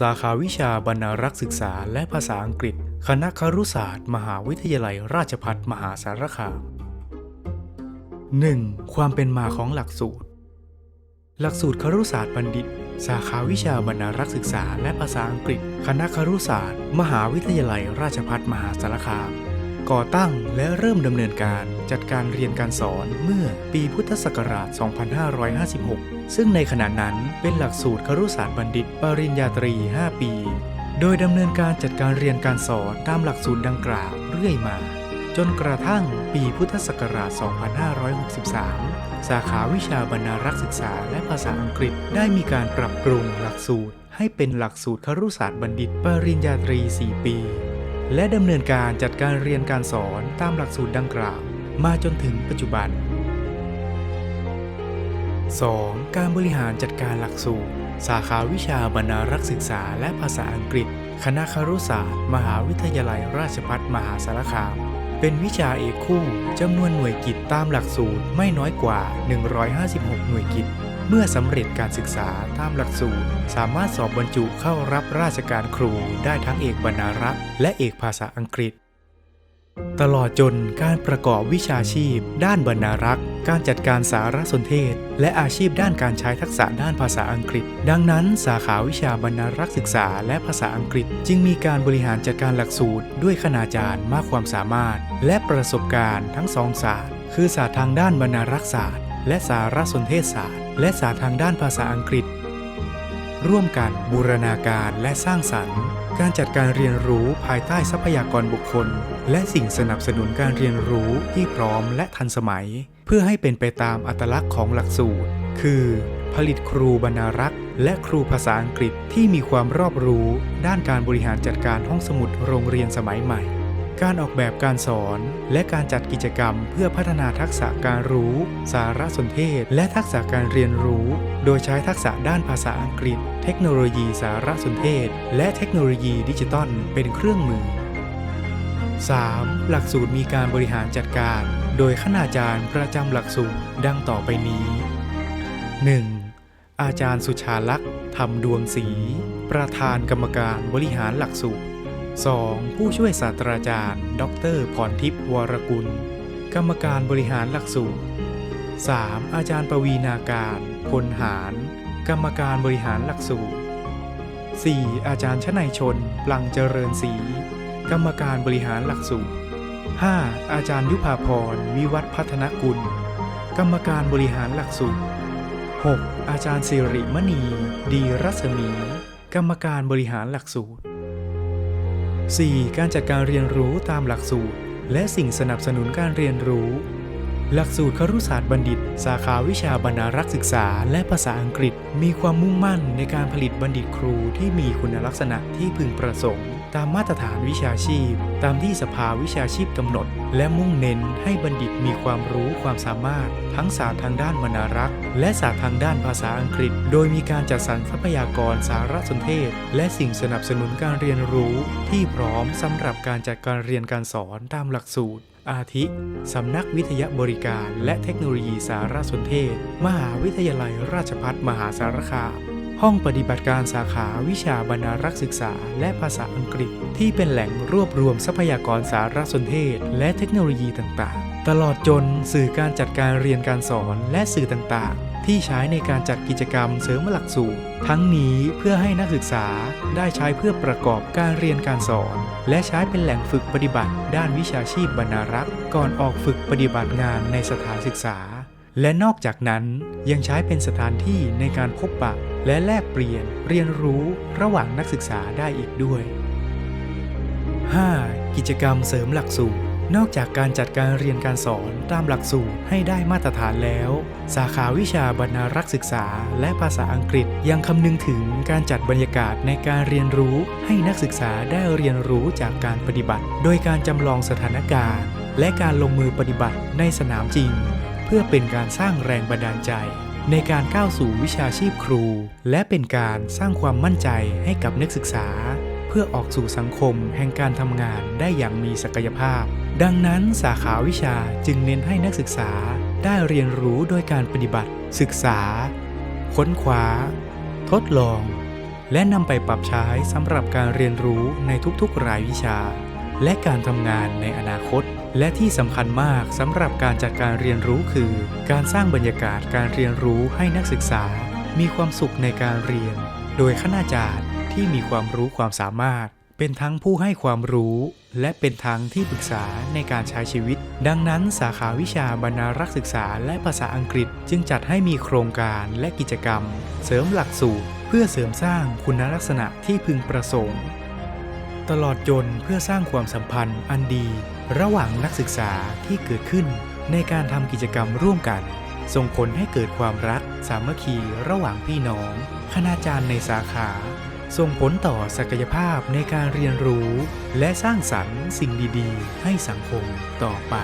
สาขาวิชาบรรณารักษ์ศึกษาและภาษาอังกฤษ คณะครุศาสตร์ มหาวิทยาลัยราชภัฏมหาสารคาม 1. ความเป็นมาของหลักสูตร หลักสูตรครุศาสตร์บัณฑิต สาขาวิชาบรรณารักษ์ศึกษาและภาษาอังกฤษ คณะครุศาสตร์ มหาวิทยาลัยราชภัฏมหาสารคาม ก่อตั้งและเริ่มดำเนินการจัดการเรียนการสอนเมื่อปีพุทธศักราช 2556 ซึ่งในขณะนั้นเป็นหลักสูตรครุศาสตร์บัณฑิตปริญญาตรี 5 ปี โดยดำเนินการจัดการเรียนการสอนตามหลักสูตรดังกล่าวเรื่อยมา จนกระทั่งปีพุทธศักราช 2563 สาขาวิชาบรรณารักษ์ศึกษาและภาษาอังกฤษได้มีการปรับปรุงหลักสูตรให้เป็นหลักสูตรครุศาสตร์บัณฑิตปริญญาตรี 4 ปี และดำเนินการจัดการเรียนการสอนตามหลักสูตรดังกล่าว มาจนถึงปัจจุบัน 2. การบริหารจัดการหลักสูตร สาขาวิชาบรรณารักษศึกษาและภาษาอังกฤษ คณะครุศาสตร์ มหาวิทยาลัยราชภัฏมหาสารคาม เป็นวิชาเอกคู่จำนวนหน่วยกิจตามหลักสูตรไม่น้อยกว่า 156 หน่วยกิจ เมื่อสำเร็จการศึกษาตามหลักสูตร สามารถสอบบรรจุเข้ารับราชการครูได้ทั้งเอกบรรณารักษ์และเอกภาษาอังกฤษ ตลอดจนการประกอบวิชาชีพ ด้านบรรณารักษ์ การจัดการสารสนเทศ และอาชีพด้านการใช้ทักษะด้านภาษาอังกฤษ ดังนั้น สาขาวิชาบรรณารักษ์ศึกษาและภาษาอังกฤษ จึงมีการบริหารจัดการหลักสูตร ด้วยคณาจารย์มากความสามารถ และประสบการณ์ทั้งสองศาสตร์ คือศาสตร์ทางด้านบรรณารักษศาสตร์ และสารสนเทศศาสตร์ และศาสตร์ทางด้านภาษาอังกฤษ ร่วมกันบูรณาการและสร้างสรรค์ การจัดการเรียนรู้ภายใต้ทรัพยากรบุคคล และสิ่งสนับสนุนการเรียนรู้ที่พร้อมและทันสมัย เพื่อให้เป็นไปตามอัตลักษณ์ของหลักสูตร คือ ผลิตครูบรรณารักษ์ และครูภาษาอังกฤษที่มีความรอบรู้ ด้านการบริหารจัดการห้องสมุดโรงเรียนสมัยใหม่ การออกแบบการสอน และการจัดกิจกรรม เพื่อพัฒนาทักษะการรู้ สารสนเทศ และทักษะการเรียนรู้ โดยใช้ทักษะด้านภาษาอังกฤษ เทคโนโลยีสารสนเทศ และเทคโนโลยีดิจิตอลเป็นเครื่องมือ 3. หลักสูตรมีการบริหารจัดการ โดยคณาจารย์ประจำหลักสูตรดังต่อไปนี้ 1. อาจารย์สุชาลักษณ์ทำดวงศรีประธานกรรมการบริหารหลักสูตร 2. ผู้ช่วยศาสตราจารย์ ดรพรทิพย์วรกุล กรรมการบริหารหลักสูตร 3. อาจารย์ปวีนาการพลหาร กรรมการบริหารหลักสูตร 4. อาจารย์ชนัยชนปลังเจริญศรีกรรมการบริหารหลักสูตร 5. อาจารย์ยุพาพร วิวัฒน์พัฒนกุล กรรมการบริหารหลักสูตร 6. อาจารย์สิริมณี ดีรัศมี กรรมการบริหารหลักสูตร 4. การจัดการเรียนรู้ตามหลักสูตร และสิ่งสนับสนุนการเรียนรู้ หลักสูตรครุศาสตร์บัณฑิต สาขาวิชาบรรณารักษ์ศึกษา และภาษาอังกฤษ มีความมุ่งมั่นในการผลิตบัณฑิตครูที่มีคุณลักษณะที่พึงประสงค์ ตามมาตรฐานวิชาชีพ ตามที่สภาวิชาชีพกำหนด และมุ่งเน้นให้บัณฑิตมีความรู้ความสามารถ ทั้งศาสตร์ทางด้านบรรณารักษ์และศาสตร์ทางด้านภาษาอังกฤษ โดยมีการจัดสรรทรัพยากรสารสนเทศ และสิ่งสนับสนุนการเรียนรู้ที่พร้อมสำหรับการจัดการเรียนการสอนตามหลักสูตรอาทิ สำนักวิทยาบริการและเทคโนโลยีสารสนเทศ มหาวิทยาลัยราชภัฏมหาสารคาม ห้องปฏิบัติการสาขาวิชาบรรณารักษ์ศึกษา และภาษาอังกฤษ ที่เป็นแหล่งรวบรวมทรัพยากรสารสนเทศ และเทคโนโลยีต่างๆ ตลอดจนสื่อการจัดการเรียนการสอนและสื่อต่างๆ ที่ใช้ในการจัดกิจกรรมเสริมหลักสูตร ทั้งนี้เพื่อให้นักศึกษาได้ใช้เพื่อประกอบการเรียนการสอน และใช้เป็นแหล่งฝึกปฏิบัติ ด้านวิชาชีพบรรณารักษ์ก่อนออกฝึกปฏิบัติงานในสถานศึกษา และนอกจากนั้นยังใช้เป็นสถานที่ในการพบปะ และแลกเปลี่ยนเรียนรู้ระหว่างนักศึกษาได้อีกด้วย 5. กิจกรรมเสริมหลักสูตร นอกจากการจัดการเรียนการสอนตามหลักสูตรให้ได้มาตรฐานแล้ว สาขาวิชาบรรณารักษศึกษา และภาษาอังกฤษยังคำนึงถึงการจัดบรรยากาศในการเรียนรู้ ให้นักศึกษาได้เรียนรู้จากการปฏิบัติ โดยการจำลองสถานการณ์ และการลงมือปฏิบัติในสนามจริง พื่อเป็นการสร้างแรงบันดาลใจ ในการก้าวสู่วิชาชีพครู และเป็นการสร้างความมั่นใจให้กับนักศึกษา เพื่อออกสู่สังคมแห่งการทำงานได้อย่างมีศักยภาพ ดังนั้นสาขาวิชาจึงเน้นให้นักศึกษาได้เรียนรู้โดยการปฏิบัติ ศึกษา ค้นคว้า ทดลอง และนำไปปรับใช้สำหรับการเรียนรู้ในทุกๆ รายวิชา และการทำงานในอนาคต และที่สำคัญมากสำหรับการจัดการเรียนรู้คือ การสร้างบรรยากาศการเรียนรู้ให้นักศึกษา มีความสุขในการเรียน โดยคณาจารย์ที่มีความรู้ความสามารถ เป็นทั้งผู้ให้ความรู้ และเป็นทั้งที่ปรึกษาในการใช้ชีวิต ดังนั้นสาขาวิชาบรรณารักษ์ศึกษาและภาษาอังกฤษ จึงจัดให้มีโครงการและกิจกรรม เสริมหลักสูตร เพื่อเสริมสร้างคุณลักษณะที่พึงประสงค์ ตลอดจนเพื่อสร้างความสัมพันธ์อันดี ระหว่างนักศึกษาที่เกิดขึ้นในการทำกิจกรรมร่วมกัน ส่งผลให้เกิดความรักสามัคคีระหว่างพี่น้อง คณาจารย์ในสาขา ส่งผลต่อศักยภาพในการเรียนรู้ และสร้างสรรค์สิ่งดี ๆ ให้สังคมต่อไป